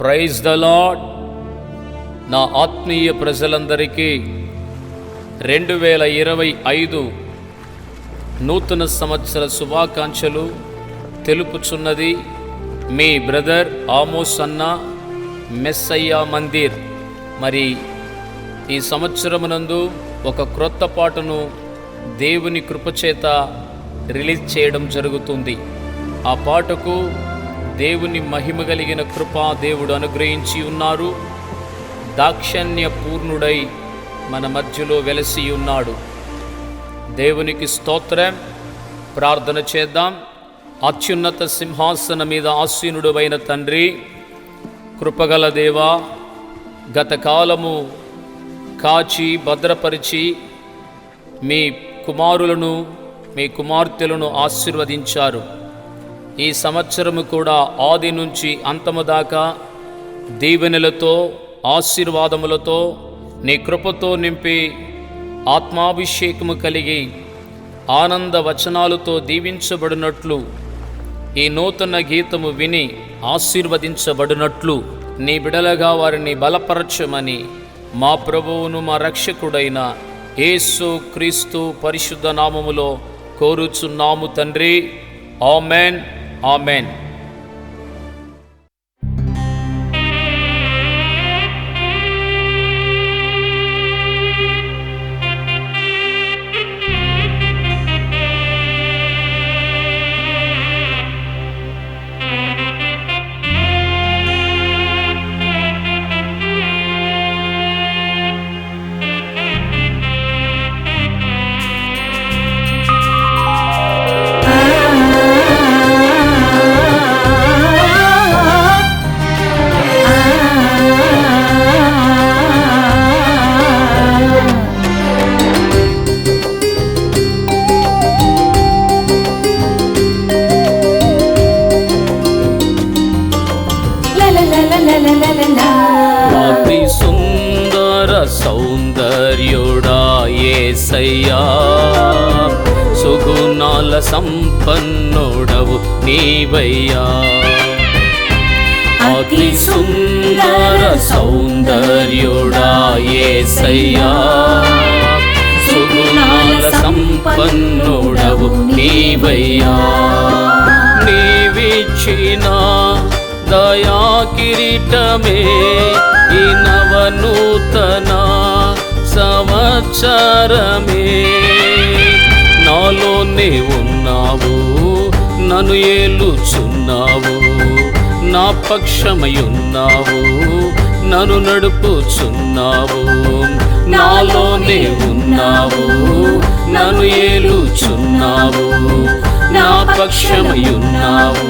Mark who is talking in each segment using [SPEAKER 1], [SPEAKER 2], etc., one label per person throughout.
[SPEAKER 1] Praise the lord నా ఆత్మీయ ప్రజలందరికీ రెండు వేల ఇరవై ఐదు నూతన సంవత్సర శుభాకాంక్షలు తెలుపుచున్నది మీ బ్రదర్ ఆమోస్ అన్న మెస్సయ్య మందిర్. మరి ఈ సంవత్సరమునందు ఒక క్రొత్త పాటను దేవుని కృపచేత రిలీజ్ చేయడం జరుగుతుంది. ఆ పాటకు దేవుని మహిమ కలిగిన కృపా దేవుడు అనుగ్రహించి ఉన్నారు. దాక్షణ్య పూర్ణుడై మన మధ్యలో వెలసి ఉన్నాడు. దేవునికి స్తోత్రం. ప్రార్థన చేద్దాం. అత్యున్నత సింహాసనం మీద ఆసీనుడు తండ్రి కృపగల దేవా గత కాలము కాచి భద్రపరిచి మీ కుమారులను మీ కుమార్తెలను ఆశీర్వదించారు. ఈ సంవత్సరము కూడా ఆది నుంచి అంతము దాకా దీవెనలతో ఆశీర్వాదములతో నీ కృపతో నింపి ఆత్మాభిషేకము కలిగి ఆనంద వచనాలతో దీవించబడినట్లు ఈ నూతన గీతము విని ఆశీర్వదించబడినట్లు నీ బిడలగా వారిని బలపరచమని మా ప్రభువును మా రక్షకుడైన యేసు క్రీస్తు పరిశుద్ధ నామములో కోరుచున్నాము తండ్రి. ఆమెన్. ఆమెన్ ఏసయ్యా. సుగుణాల సంపన్నుడవు నీవయ్యా. అతి సుందర సౌందర్యుడా ఏసయ్యా. సుగుణాల సంపన్నుడవు నీవయ్యా. నీవిచ్చిన దయా కిరీటమే ఈ నవనూతనా సంవత్సరమే. నాలోనే ఉన్నావు నన్ను ఏలుచున్నావు. నా పక్షమయున్నావు నన్ను నడుపుచున్నావు. నాలోనే ఉన్నావు నన్ను ఏలుచున్నావు. నా పక్షమయున్నావు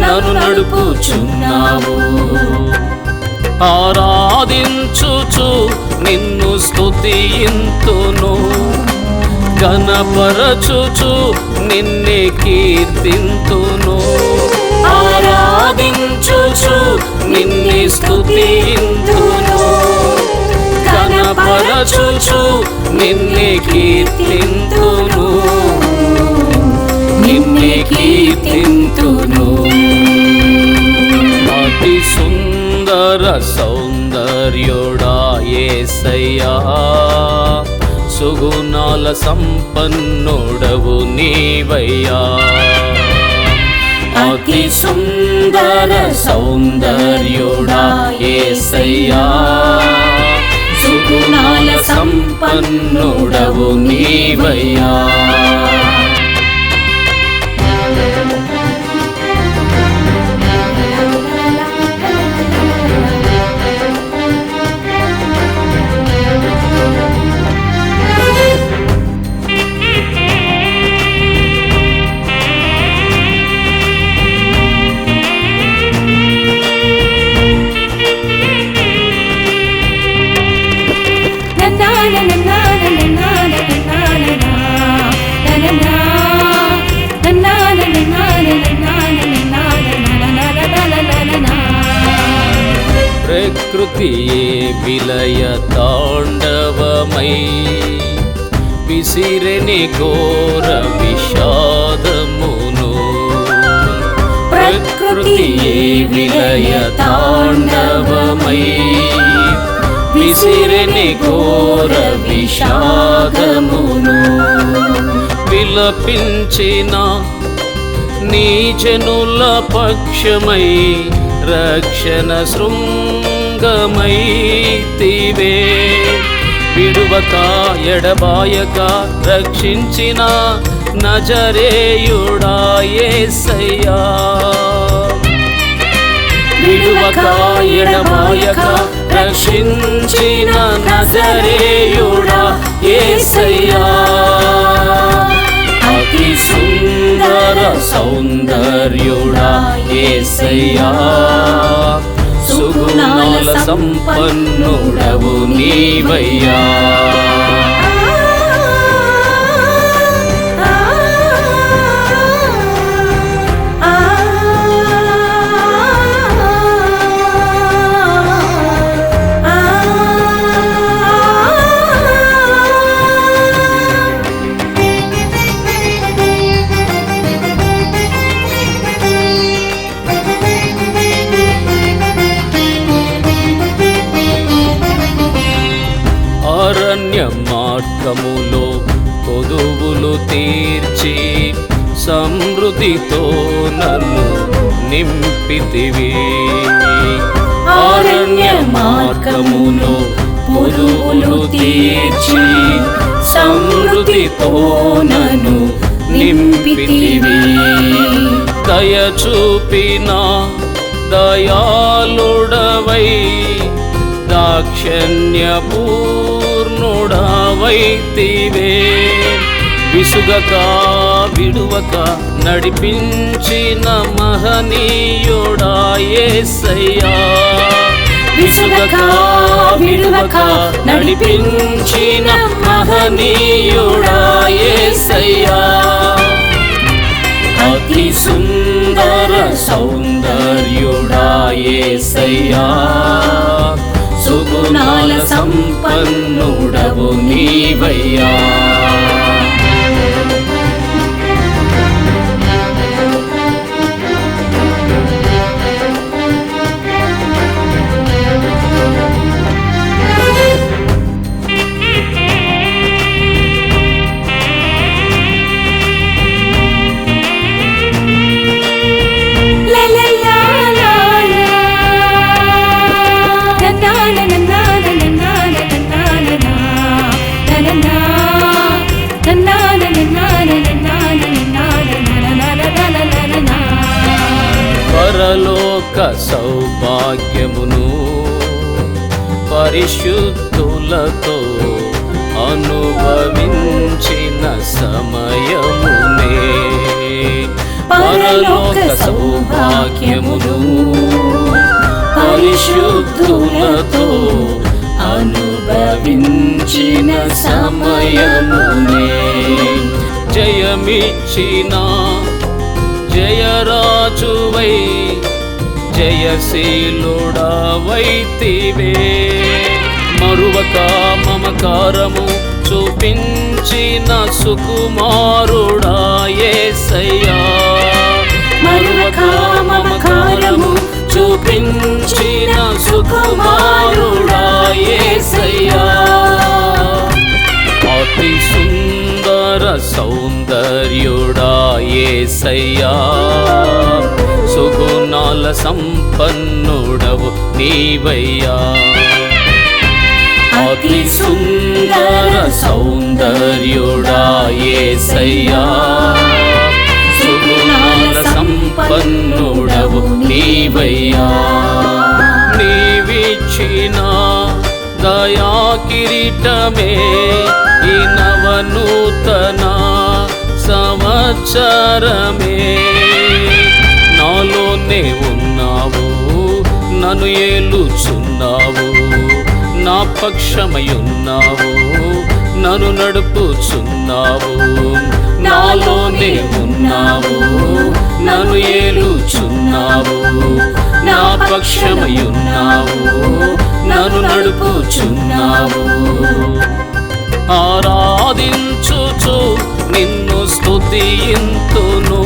[SPEAKER 1] నన్ను నడుపుచున్నావు. ఆరాధించుచు నిన్ను స్తుతింతును గణపరచుచు నిన్నే కీర్తింతును. ఆరాధించుచు నిన్నే స్తుతింతును గణపరచుచు నిన్నే కీర్తింతును. నిన్నే కీర్తింతును. అతి సుందర సౌందర్యో ఏసయ్యా సుగుణాల సంపన్నుడవు నీవయ్యా. అతి సుందర సౌందర్యుడా ఏసయ్యా. సుగుణాల సంపన్నుడవు నీవయ్యా. ప్రకృతియే విలయ తాండవమై? విసిరని ఘోర విషాదమును. ప్రకృతి విలయ తాండవమై? విసిరిని ఘోర విషాదమును. విలపించిన నీ జనుల పక్షమై రక్షణ శృంగమై సంగమైతివే విడువక ఎడబాయక రక్షించిన నజరేయుడా యేసయ్యా విడువక ఎడబాయక రక్షించిన నజరేయుడా యేసయ్యా అతి సుందర సౌందర్యుడా యేసయ్యా సుగుణాల సంపన్నుడవు నీవయ్యా. సమృద్ధితో నన్ను నింపితివి. అరణ్య మార్గములో పొదువులు తీర్చి సమృద్ధితో నన్ను నింపితివి. దయ చూపిన దయాళుడవై దాక్షణ్య పూర్ణుడవైతివే విసుగక విడువక నడిపించిన మహనీయుడా సయ్యా విసుగక విడువక నడిపించిన మహనీయుడా అతి సుందర సౌందర్యుడా యేసయ్యా సుగుణాల సంపన్నుడవు నీవయ్యా. సౌభాగ్యమును పరిశుద్ధులతో అనుభవించిన సమయమునే జయమిచ్చిన జయరాజువై జయశీలుడవైతివే. మరువక మమకారము చూపించిన సుకుమారుడా యేసయ్యా మరువక మమకారము చూపించిన సుకుమారుడా అతి సుందర సౌందర్యుడా యేసయ్యా సుగుణాల సంపన్నుడవు నీవయ్యా. అతి సుందర సౌందర్యుడా నీవయ్యా. నీవిచ్చిన దయా కిరీటమే ఈ నవనూతన సంవత్సరమే. నాలోనే ఉన్నావు నన్ను ఏలుచున్నావు నా పక్షమయున్నావు నన్ను నడుపుచున్నావు. నాలోనే ఉన్నావు. నన్ను ఏలుచున్నావు. నా పక్షమయున్నావు నన్ను నడుపుచున్నావు. ఆరాధించుచు నిన్ను స్తుతియింతును.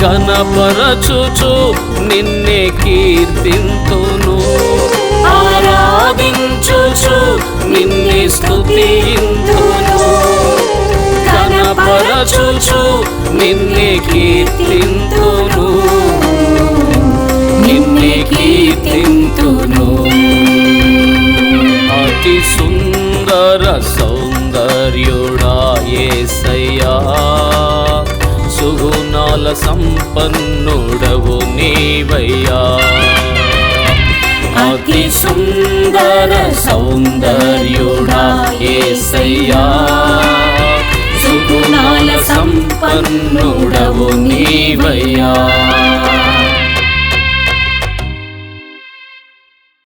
[SPEAKER 1] కనపరచుచు నిన్నే కీర్తింతును. ఆరాధించుచు నిన్నే స్తుతింతును. కనపరచుచు నిన్నే కీర్తింతును. నిన్నే కీర్తింతును. అతి సుందర సౌందర్యుడా ఏసయ్యా సుగుణాల సంపన్నుడవు నీవై అతి సుందర సౌందర్యుడా యేసయ్యా సుగుణాల సంపన్నుడవు నీవయ్యా.